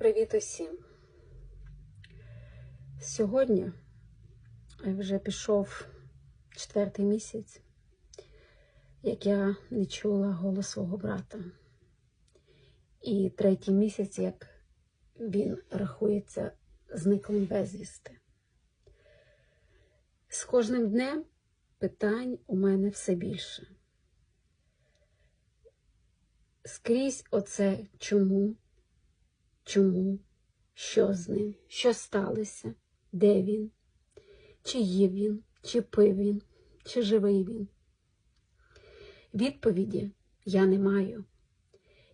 Привіт усім. Сьогодні вже пішов четвертий місяць, як я не чула голос свого брата. І третій місяць, як він рахується зниклим безвісти. З кожним днем питань у мене все більше. Скрізь оце чому, чому, що з ним, що сталося, де він, чи їв він, чи пив він, чи живий він. Відповіді я не маю,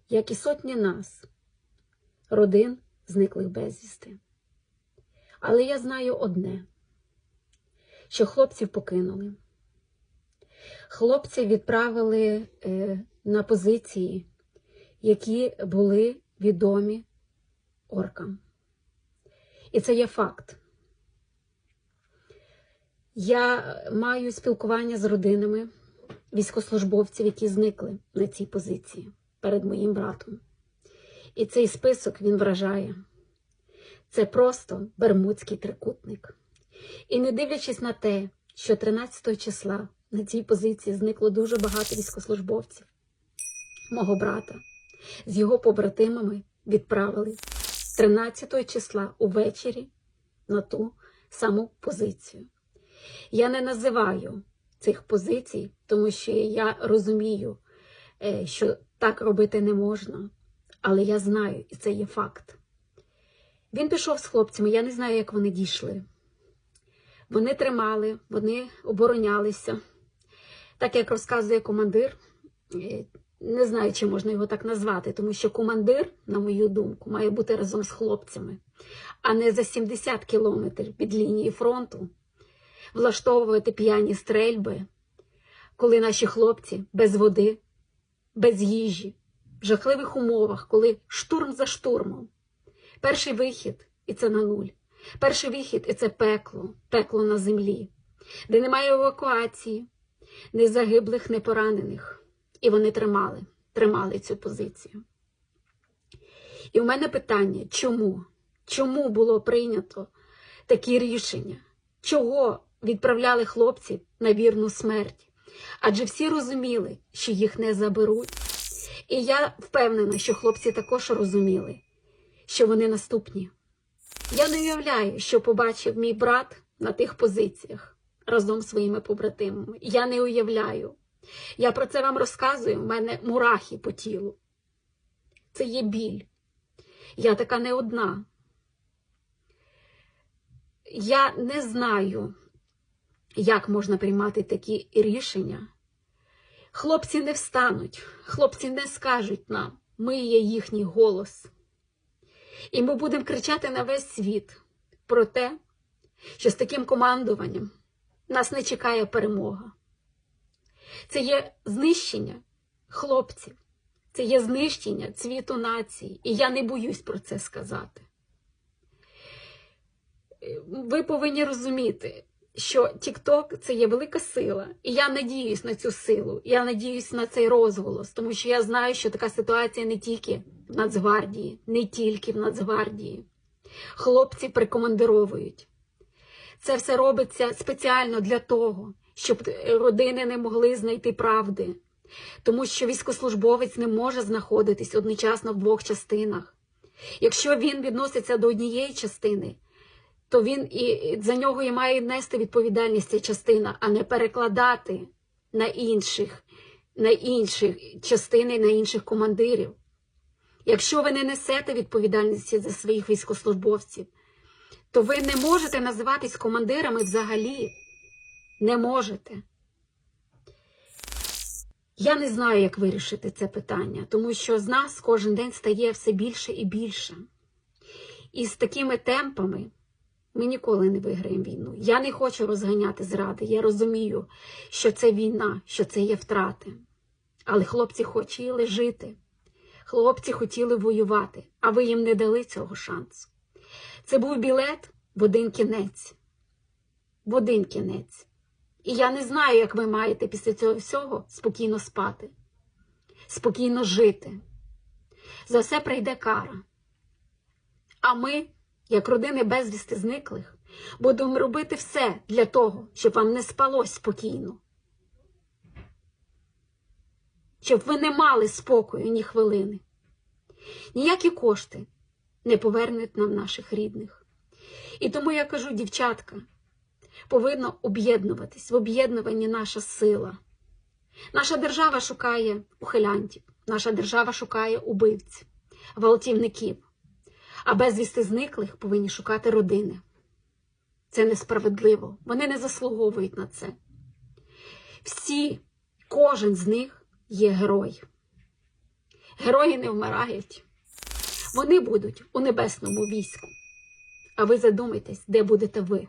як і сотні нас, родин зниклих безвісти. Але я знаю одне, що хлопців покинули. Хлопців відправили е, на позиції, які були відомі оркам. І це є факт. Я маю спілкування з родинами військовослужбовців, які зникли на цій позиції перед моїм братом. І цей список він вражає. Це просто бермудський трикутник. І не дивлячись на те, що 13 числа на цій позиції зникло дуже багато військовослужбовців, мого брата з його побратимами відправили 13 числа увечері на ту саму позицію. Я не називаю цих позицій, тому що я розумію, е, що так робити не можна, але я знаю, і це є факт. Він пішов з хлопцями, я не знаю, як вони дійшли. Вони тримали, вони оборонялися. Так як розказує командир, е, не знаю, чи можна його так назвати, тому що командир, на мою думку, має бути разом з хлопцями, а не за 70 кілометрів від лінії фронту влаштовувати п'яні стрельби, коли наші хлопці без води, без їжі, в жахливих умовах, коли штурм за штурмом. Перший вихід і це на нуль. Перший вихід і це пекло, пекло на землі, де немає евакуації, ні загиблих, ні поранених. І вони тримали, тримали цю позицію. І в мене питання: чому? Чому було прийнято такі рішення? Чого відправляли хлопців на вірну смерть? Адже всі розуміли, що їх не заберуть. І я впевнена, що хлопці також розуміли, що вони наступні. Я не уявляю, що побачив мій брат на тих позиціях разом з своїми побратимами. Я не уявляю. Я про це вам розказую, в мене мурахи по тілу. Це є біль. Я така не одна. Я не знаю, як можна приймати такі рішення. Хлопці не встануть, хлопці не скажуть нам, ми є їхній голос. І ми будемо кричати на весь світ про те, що з таким командуванням нас не чекає перемога. Це є знищення хлопців, це є знищення цвіту нації. І я не боюсь про це сказати. Ви повинні розуміти, що TikTok – це є велика сила, і я надіюсь на цю силу, я надіюсь на цей розголос, тому що я знаю, що така ситуація не тільки в Нацгвардії, не тільки в Нацгвардії. Хлопці прикомандировують. Це все робиться спеціально для того, щоб родини не могли знайти правди, тому що військослужбовець не може знаходитись одночасно в двох частинах. Якщо він відноситься до однієї частини, то він і за нього і має нести відповідальність ця частина, а не перекладати на інших, на інші частини, на інших командирів. Якщо ви не несете відповідальності за своїх військослужбовців, то ви не можете називатись командирами взагалі. Не можете. Я не знаю, як вирішити це питання, тому що з нас кожен день стає все більше і більше. І з такими темпами ми ніколи не виграємо війну. Я не хочу розганяти зради. Я розумію, що це війна, що це є втрати. Але хлопці хотіли жити. Хлопці хотіли воювати, а ви їм не дали цього шансу. Це був білет в один кінець. В один кінець. І я не знаю, як ви маєте після цього всього спокійно спати, спокійно жити. За все прийде кара. А ми, як родини безвісти зниклих, будемо робити все для того, щоб вам не спалось спокійно. Щоб ви не мали спокою ні хвилини. Ніякі кошти не повернуть нам наших рідних. І тому я кажу, дівчатка, повинно об'єднуватись. В об'єднуванні наша сила. Наша держава шукає ухилянтів, наша держава шукає убивців, гвалтівників, а безвісти зниклих повинні шукати родини. Це несправедливо. Вони не заслуговують на це. Всі, кожен з них є герой. Герої не вмирають. Вони будуть у небесному війську. А ви задумайтесь, де будете ви.